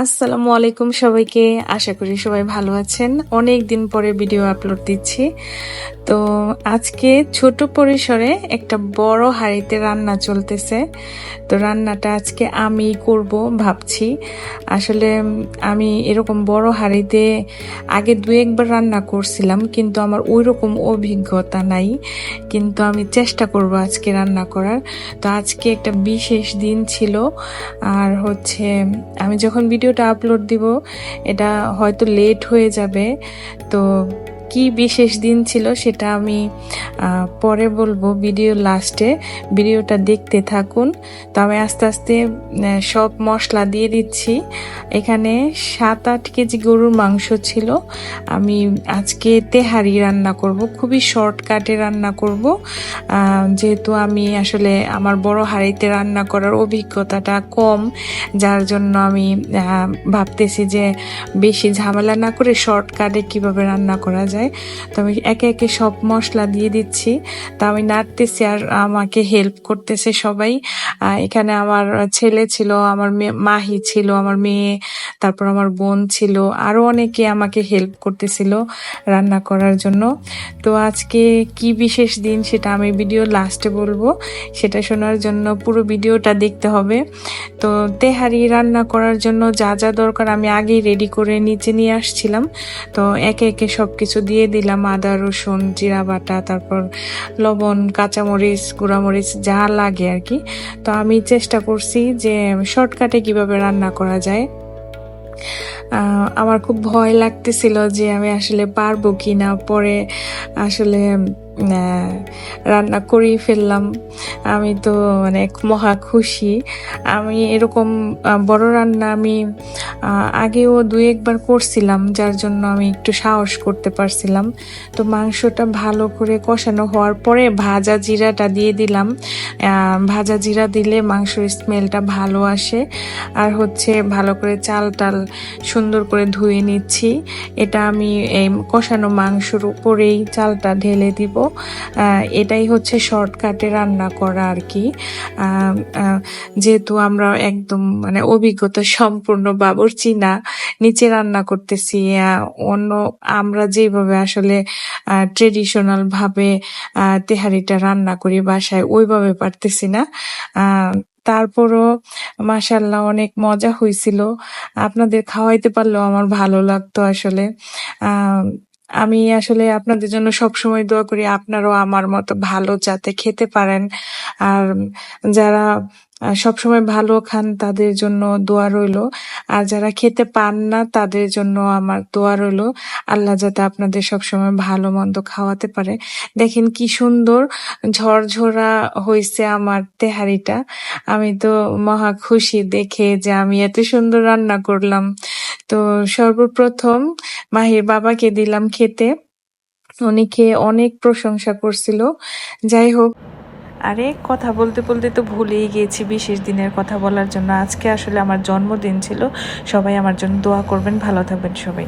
আসসালামু আলাইকুম সবাইকে। আশা করি সবাই ভালো আছেন। অনেক দিন পরে ভিডিও আপলোড দিচ্ছি। তো আজকে ছোট পরিসরে একটা বড় হাঁড়িতে রান্না চলতেছে। তো রান্নাটা আজকে আমি করব ভাবছি। আসলে আমি এরকম বড় হাঁড়িতে আগে দু একবার রান্না করছিলাম, কিন্তু আমার ওই রকম অভিজ্ঞতা নাই। কিন্তু আমি চেষ্টা করব আজকে রান্না করার। তো আজকে একটা বিশেষ দিন ছিল। আর হচ্ছে আমি যখন ভিডিওটা আপলোড দিব। এটা হয়তো লেট হয়ে যাবে। তো কি বিশেষ দিন ছিল সেটা আমি পরে বলব ভিডিও লাস্টে। ভিডিওটা দেখতে থাকুন। তো আমি আস্তে আস্তে সব মশলা দিয়ে দিচ্ছি। এখানে সাত আট কেজি গরুর মাংস ছিল। আমি আজকে তেহারি রান্না করব, খুবই শর্টকাটে রান্না করব। যেহেতু আমি আসলে আমার বড় হাঁড়িতে রান্না করার অভিজ্ঞতাটা কম, যার জন্য আমি ভাবতেছি যে বেশি ঝামেলা না করে শর্টকাটে কীভাবে রান্না করা যায়। তো আমি একে একে সব মশলা দিয়ে দিচ্ছি। তা আমি নাড়তেছি আর আমাকে হেল্প করতেছে সবাই। এখানে আমার ছেলে ছিল, আমার মাহি ছিল, আমার মেয়ে, তারপর আমার বোন ছিল, আরও অনেকে আমাকে হেল্প করতেছিল রান্না করার জন্য। তো আজকে কি বিশেষ দিন সেটা আমি ভিডিও লাস্টে বলব। সেটা শোনার জন্য পুরো ভিডিওটা দেখতে হবে। তো তেহারি রান্না করার জন্য যা যা দরকার আমি আগেই রেডি করে নিচে নিয়ে আসছিলাম। তো একে একে সব কিছু দিয়ে দিলাম আদা, রসুন, জিরা বাটা, তারপর লবণ, কাঁচামরিচ, গুঁড়ামরিচ, যা লাগে আর কি। তো আমি চেষ্টা করছি যে শর্টকাটে কীভাবে রান্না করা যায়। আমার খুব ভয় লাগতেছিল যে আমি আসলে পারব কি না পরে আসলে রান্না করেই ফেললাম। আমি তো মানে মহা খুশি। আমি এরকম বড় রান্না আমি আগেও দুই একবার করছিলাম, যার জন্য আমি একটু সাহস করতে পারছিলাম। তো মাংসটা ভালো করে কষানো হওয়ার পরে ভাজা জিরাটা দিয়ে দিলাম। ভাজা জিরা দিলে মাংসের স্মেলটা ভালো আসে। আর হচ্ছে ভালো করে চাল টাল সুন্দর করে ধুয়ে নিচ্ছি। এটা আমি এই কষানো মাংসর উপরেই চালটা ঢেলে দিব। এটাই হচ্ছে শর্টকাটে রান্না করা আর কি। যেহেতু আমরা একদম মানে অভিজ্ঞতা সম্পূর্ণ বাবুর্চি না, নিচে রান্না করতেছি অন্য আমরা যেভাবে আসলে ট্রেডিশনাল ভাবে তেহারিটা রান্না করি বাসায়, ওইভাবে পারতেছি না। তারপরও মাসাল্লাহ অনেক মজা হয়েছিল আপনাদের খাওয়াইতে পারলেও আমার ভালো লাগতো আসলে। আমি আসলে আপনাদের জন্য সবসময় দোয়া করি, আপনারাও আমার মতো ভালো যাতে খেতে পারেন। আর যারা সবসময় ভালো খান তাদের জন্য দোয়া রইল। আর যারা খেতে পান না তাদের জন্য আমার দোয়া রইল। আল্লাহ যাতে আপনাদের সবসময় ভালো মন্দ খাওয়াতে পারে। দেখেন কি সুন্দর ঝরঝরা হয়েছে আমার তেহারিটা। আমি তো মহা খুশি দেখে যে আমি এত সুন্দর রান্না করলাম। তো সর্বপ্রথম মাহির বাবাকে দিলাম খেতে। উনি খেয়ে অনেক প্রশংসা করছিল। যাই হোক। আরে, কথা বলতে বলতে তো ভুলেই গিয়েছি বিশেষ দিনের কথা বলার জন্য। আজকে আসলে আমার জন্মদিন ছিল। সবাই আমার জন্য দোয়া করবেন। ভালো থাকবেন সবাই।